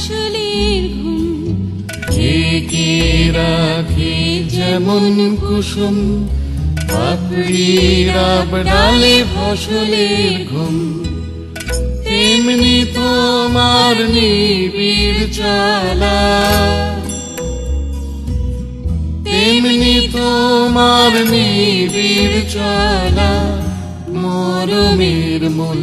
ফসলের ঘুম। ঢেকে রাখে যেমন কুসুম। পাপড়ি রাব ডালে ফসলের ঘুম। তেমনি তোমার নিবিড় চলা তেমনি তোমার নিবিড় চলা মরমের মূল।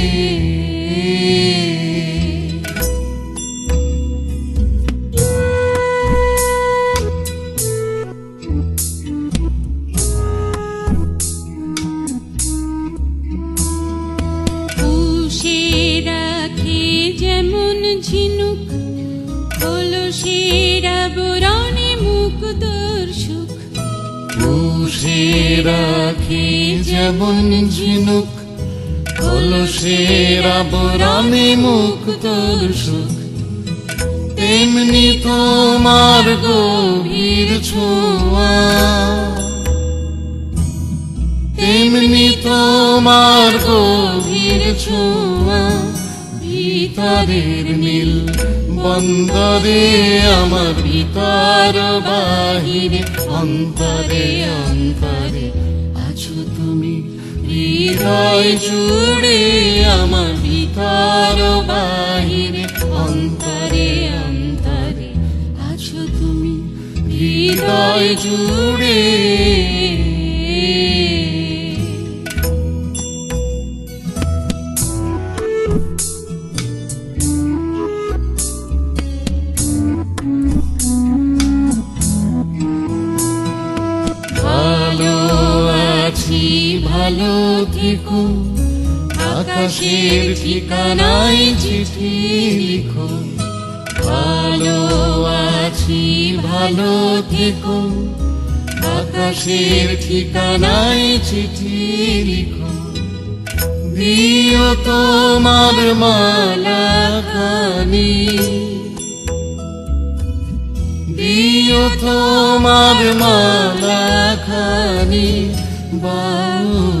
যেমন ঝিনুক হলো সেরা বরণে মুখ দর্শক পুষে রাখি যেমন ঝিনুক, কলসের আবরণে মুক্ত সুখ। তেমনি তোমার গভীর ছোঁয়া। তেমনি তোমার গভীর ছোঁয়া। ভিতরের নীল বন্দরে আমার ভিতর বাহিরে, অন্তরে অন্তরে আছো তুমি। হৃদয় জুড়ে আমার ভিতর বাহিরে, অন্তরে অন্তরে আছো তুমি। হৃদয় জুড়ে থেকো আকাশের ঠিকানায় চিঠি লিখো। ভালো আছি, ভালো থেকো, আকাশের ঠিকানায় চিঠি লিখো। দিও তোমার মালা খানি দিও তোমার মালা খানি বাউলে